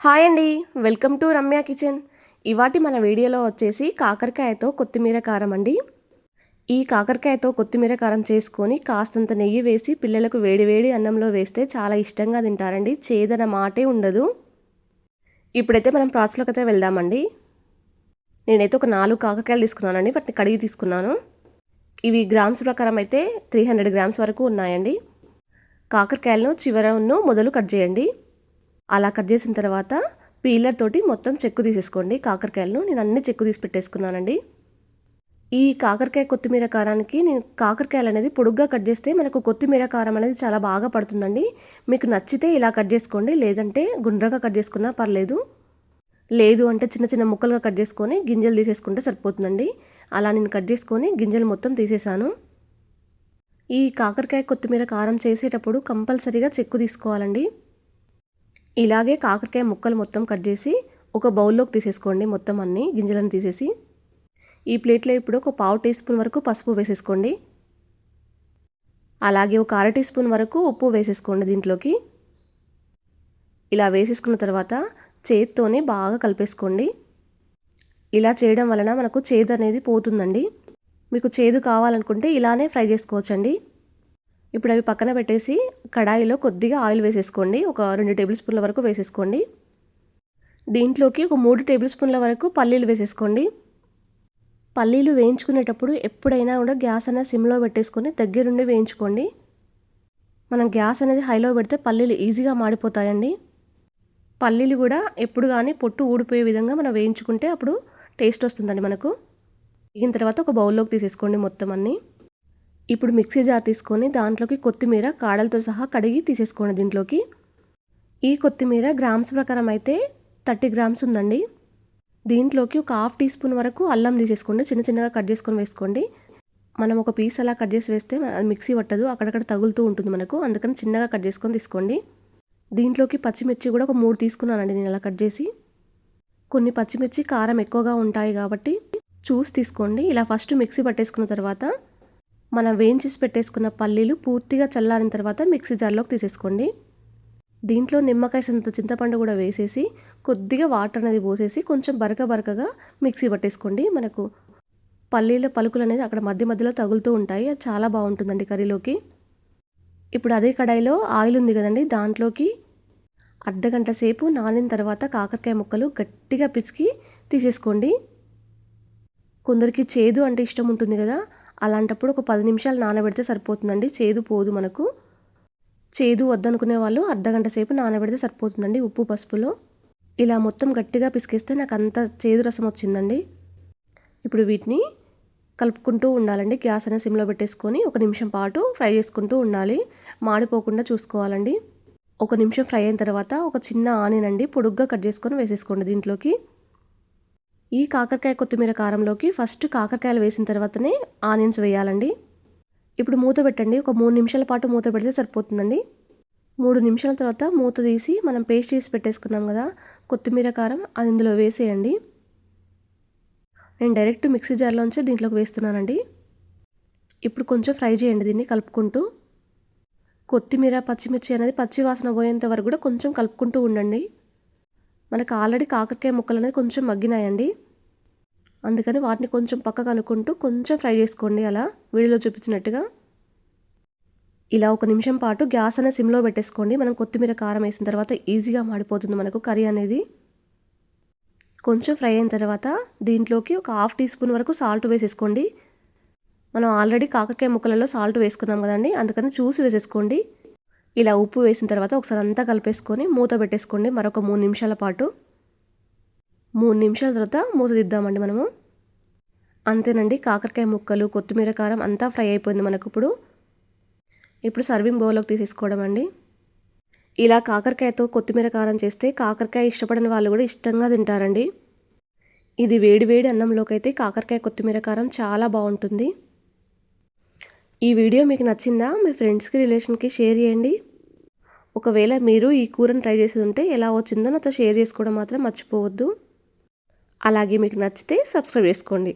Hi అండి. Welcome to Ramya kitchen. ఇవాటి మన వీడియోలో వచ్చేసి కాకరకాయతో కొత్తిమీర కారం అండి. ఈ కాకరకాయతో కొత్తిమీర కారం చేసుకొని కాస్తంత నెయ్యి వేసి పిల్లలకు వేడివేడి అన్నంలో వేస్తే చాలా ఇష్టంగా తింటారండి. చేదన మాటే ఉండదు. ఇప్పుడైతే మనం ప్రాసెస్లోకి అయితే వెళ్దామండి. నేనైతే ఒక నాలుగు కాకరకాయలు తీసుకున్నానండి. వాటిని కడిగి తీసుకున్నాను. ఇవి గ్రామ్స్ ప్రకారం అయితే త్రీ హండ్రెడ్ గ్రామ్స్ వరకు ఉన్నాయండి. కాకరకాయలను చివరను మొదలు కట్ చేయండి. అలా కట్ చేసిన తర్వాత పీలర్ తోటి మొత్తం చెక్కు తీసేసుకోండి. కాకరకాయలను నేను అన్ని చెక్కు తీసి పెట్టేసుకున్నానండి. ఈ కాకరకాయ కొత్తిమీర కారానికి నేను కాకరకాయలు అనేది పొడుగ్గా కట్ చేస్తే మనకు కొత్తిమీర కారం అనేది చాలా బాగా పడుతుందండి. మీకు నచ్చితే ఇలా కట్ చేసుకోండి. లేదంటే గుండ్రగా కట్ చేసుకున్నా పర్లేదు. లేదు అంటే చిన్న చిన్న ముక్కలుగా కట్ చేసుకొని గింజలు తీసేసుకుంటే సరిపోతుందండి. అలా నేను కట్ చేసుకొని గింజలు మొత్తం తీసేసాను ఈ కాకరకాయ కొత్తిమీర కారం చేసేటప్పుడు కంపల్సరీగా చెక్కు తీసుకోవాలండి. ఇలాగే కాకరకాయ ముక్కలు మొత్తం కట్ చేసి ఒక బౌల్లోకి తీసేసుకోండి. మొత్తం అన్ని గింజలను తీసేసి ఈ ప్లేట్లో ఇప్పుడు ఒక పావు టీ స్పూన్ వరకు పసుపు వేసేసుకోండి. అలాగే ఒక అర టీ స్పూన్ వరకు ఉప్పు వేసేసుకోండి దీంట్లోకి. ఇలా వేసేసుకున్న తర్వాత చేత్తోనే బాగా కలిపేసుకోండి. ఇలా చేయడం వలన మనకు చేదు అనేది పోతుందండి. మీకు చేదు కావాలనుకుంటే ఇలానే ఫ్రై చేసుకోవచ్చండి. ఇప్పుడు అవి పక్కన పెట్టేసి కడాయిలో కొద్దిగా ఆయిల్ వేసేసుకోండి. ఒక రెండు టేబుల్ స్పూన్ల వరకు వేసేసుకోండి. దీంట్లోకి ఒక మూడు టేబుల్ స్పూన్ల వరకు పల్లీలు వేసేసుకోండి. పల్లీలు వేయించుకునేటప్పుడు ఎప్పుడైనా కూడా గ్యాస్ అనేది సిమ్లో పెట్టేసుకొని దగ్గరుండి వేయించుకోండి. మనం గ్యాస్ అనేది హైలో పెడితే పల్లీలు ఈజీగా మాడిపోతాయండి. పల్లీలు కూడా ఎప్పుడు కానీ పొట్టు ఊడిపోయే విధంగా మనం వేయించుకుంటే అప్పుడు టేస్ట్ వస్తుందండి మనకు. దిగిన తర్వాత ఒక బౌల్లోకి తీసేసుకోండి మొత్తం అన్నీ. ఇప్పుడు మిక్సీ జార్ తీసుకొని దాంట్లోకి కొత్తిమీర కాడలతో సహా కడిగి తీసేసుకోండి దీంట్లోకి. ఈ కొత్తిమీర గ్రామ్స్ ప్రకారం అయితే థర్టీ గ్రామ్స్ ఉందండి. దీంట్లోకి ఒక హాఫ్ టీ స్పూన్ వరకు అల్లం తీసేసుకోండి. చిన్న చిన్నగా కట్ చేసుకొని వేసుకోండి. మనం ఒక పీస్ అలా కట్ చేసి వేస్తే అది మిక్సీ పట్టదు. అక్కడక్కడ తగులుతూ ఉంటుంది మనకు. అందుకని చిన్నగా కట్ చేసుకొని తీసుకోండి. దీంట్లోకి పచ్చిమిర్చి కూడా ఒక మూడు తీసుకున్నానండి నేను అలా కట్ చేసి. కొన్ని పచ్చిమిర్చి కారం ఎక్కువగా ఉంటాయి కాబట్టి చూసి తీసుకోండి. ఇలా ఫస్ట్ మిక్సీ పట్టేసుకున్న తర్వాత మనం వేయించేసి పెట్టేసుకున్న పల్లీలు పూర్తిగా చల్లారిన తర్వాత మిక్సీ జార్లోకి తీసేసుకోండి. దీంట్లో నిమ్మకాయ సంత చింతపండు కూడా వేసేసి కొద్దిగా వాటర్ అనేది పోసేసి కొంచెం బరక బరకగా మిక్సీ పట్టేసుకోండి. మనకు పల్లీల పలుకులు అనేది అక్కడ మధ్య మధ్యలో తగులుతూ ఉంటాయి. అది చాలా బాగుంటుందండి కర్రీలోకి. ఇప్పుడు అదే కడాయిలో ఆయిల్ ఉంది కదండి దాంట్లోకి అర్ధగంట సేపు నానిన తర్వాత కాకరకాయ ముక్కలు గట్టిగా పిసికి తీసేసుకోండి. కొందరికి చేదు అంటే ఇష్టం ఉంటుంది కదా అలాంటప్పుడు ఒక పది నిమిషాలు నానబెడితే సరిపోతుందండి. చేదు పోదు మనకు. చేదు వద్దనుకునే వాళ్ళు అర్ధగంట సేపు నానబెడితే సరిపోతుందండి ఉప్పు పసుపులో. ఇలా మొత్తం గట్టిగా పిసికేస్తే నాకు అంత చేదు రసం వచ్చిందండి. ఇప్పుడు వీటిని కలుపుకుంటూ ఉండాలండి. గ్యాస్ అనేది సిమ్లో పెట్టేసుకొని ఒక నిమిషం పాటు ఫ్రై చేసుకుంటూ ఉండాలి. మాడిపోకుండా చూసుకోవాలండి. ఒక నిమిషం ఫ్రై అయిన తర్వాత ఒక చిన్న ఆనియన్ అండి పొడుగ్గా కట్ చేసుకొని వేసేసుకోండి దీంట్లోకి. ఈ కాకరకాయ కొత్తిమీర కారంలోకి ఫస్ట్ కాకరకాయలు వేసిన తర్వాతనే ఆనియన్స్ వేయాలండి. ఇప్పుడు మూత పెట్టండి. ఒక మూడు నిమిషాల పాటు మూత పెడితే సరిపోతుందండి. మూడు నిమిషాల తర్వాత మూత తీసి మనం పేస్ట్ చేసి పెట్టేసుకున్నాం కదా కొత్తిమీర కారం అది ఇందులో వేసేయండి. నేను డైరెక్ట్ మిక్సీ జార్లోంచి దీంట్లోకి వేస్తున్నానండి. ఇప్పుడు కొంచెం ఫ్రై చేయండి దీన్ని కలుపుకుంటూ. కొత్తిమీర పచ్చిమిర్చి అనేది పచ్చి వాసన పోయేంత వరకు కూడా కొంచెం కలుపుకుంటూ ఉండండి. మనకు ఆల్రెడీ కాకరకాయ ముక్కలు అనేది కొంచెం మగ్గినాయండి. అందుకని వాటిని కొంచెం పక్కకు అనుకుంటూ కొంచెం ఫ్రై చేసుకోండి అలా వీడియోలో చూపించినట్టుగా. ఇలా ఒక నిమిషం పాటు గ్యాస్ అనేది సిమ్లో పెట్టేసుకోండి. మనం కొత్తిమీర కారం వేసిన తర్వాత ఈజీగా మాడిపోతుంది మనకు కర్రీ అనేది. కొంచెం ఫ్రై అయిన తర్వాత దీంట్లోకి ఒక హాఫ్ టీ స్పూన్ వరకు సాల్ట్ వేసేసుకోండి. మనం ఆల్రెడీ కాకరకాయ ముక్కలలో సాల్ట్ వేసుకున్నాం కదండి. అందుకని చూసి వేసేసుకోండి. ఇలా ఉప్పు వేసిన తర్వాత ఒకసారి అంతా కలిపేసుకొని మూత పెట్టేసుకోండి. మరొక మూడు నిమిషాల పాటు. మూడు నిమిషాల తర్వాత మూత దిద్దామండి మనము. అంతేనండి కాకరకాయ ముక్కలు కొత్తిమీర కారం అంతా ఫ్రై అయిపోయింది మనకు ఇప్పుడు. ఇప్పుడు సర్వింగ్ బౌల్లోకి తీసేసుకోవడం అండి. ఇలా కాకరకాయతో కొత్తిమీర కారం చేస్తే కాకరకాయ ఇష్టపడిన వాళ్ళు కూడా ఇష్టంగా తింటారండి. ఇది వేడి వేడి అన్నంలోకి అయితే కాకరకాయ కొత్తిమీర కారం చాలా బాగుంటుంది. ఈ వీడియో మీకు నచ్చిందా? మీ ఫ్రెండ్స్కి రిలేషన్కి షేర్ చేయండి. ఒకవేళ మీరు ఈ కూరని ట్రై చేసి ఉంటే ఎలా వచ్చిందో నాతో షేర్ చేసుకోవడం మాత్రం మర్చిపోవద్దు. అలాగే మీకు నచ్చితే సబ్స్క్రైబ్ చేసుకోండి.